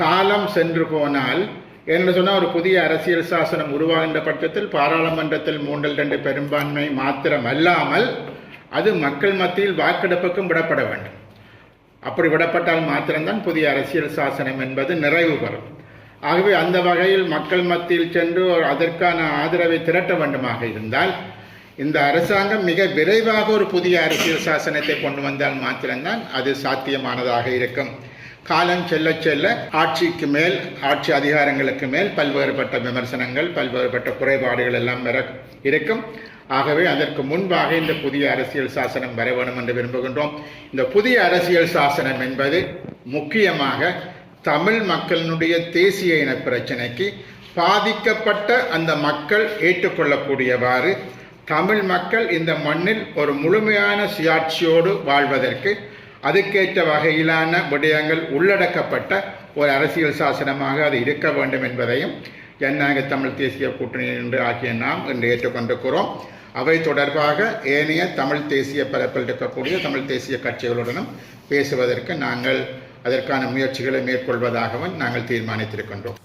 காலம் சென்று போனால் என்று சொன்னால் ஒரு புதிய அரசியல் சாசனம் உருவாகின்ற பட்சத்தில் பாராளுமன்றத்தில் மூன்றில் ரெண்டு பெரும்பான்மை மாத்திரம் அல்லாமல் அது மக்கள் மத்தியில் வாக்கெடுப்புக்கும் விடப்பட வேண்டும். அப்படி விடப்பட்டால் மாத்திரம்தான் புதிய அரசியல் சாசனம் என்பது நிறைவு பெறும். ஆகவே அந்த வகையில் மக்கள் மத்தியில் சென்று அதற்கான ஆதரவை திரட்ட வேண்டுமாக இருந்தால் இந்த அரசாங்கம் மிக விரைவாக ஒரு புதிய அரசியல் சாசனத்தை கொண்டு வந்தால் மாத்திரம்தான் அது சாத்தியமானதாக இருக்கும். காலம் செல்ல செல்ல ஆட்சிக்கு மேல் ஆட்சி அதிகாரங்களுக்கு மேல் பல்வேறுபட்ட விமர்சனங்கள் பல்வேறுபட்ட குறைபாடுகள் எல்லாம் வர இருக்கும். ஆகவே அதற்கு முன்பாக இந்த புதிய அரசியல் சாசனம் வர வேண்டும் என்று விரும்புகின்றோம். இந்த புதிய அரசியல் சாசனம் என்பது முக்கியமாக தமிழ் மக்களினுடைய தேசிய இன பிரச்சனைக்கு பாதிக்கப்பட்ட அந்த மக்கள் ஏற்றுக்கொள்ளக்கூடியவாறு தமிழ் மக்கள் இந்த மண்ணில் ஒரு முழுமையான சுயாட்சியோடு வாழ்வதற்கு அதுக்கேற்ற வகையிலான விடயங்கள் உள்ளடக்கப்பட்ட ஒரு அரசியல் சாசனமாக அது இருக்க வேண்டும் என்பதையும் ஜனநாயக தமிழ் தேசிய கூட்டணி என்று ஆகிய நாம் இன்று ஏற்றுக்கொண்டிருக்கிறோம். அவை தொடர்பாக ஏனைய தமிழ் தேசிய பரப்பில் இருக்கக்கூடிய தமிழ் தேசிய கட்சிகளுடனும் பேசுவதற்கு நாங்கள் அதற்கான முயற்சிகளை மேற்கொள்வதாகவும் நாங்கள் தீர்மானித்திருக்கின்றோம்.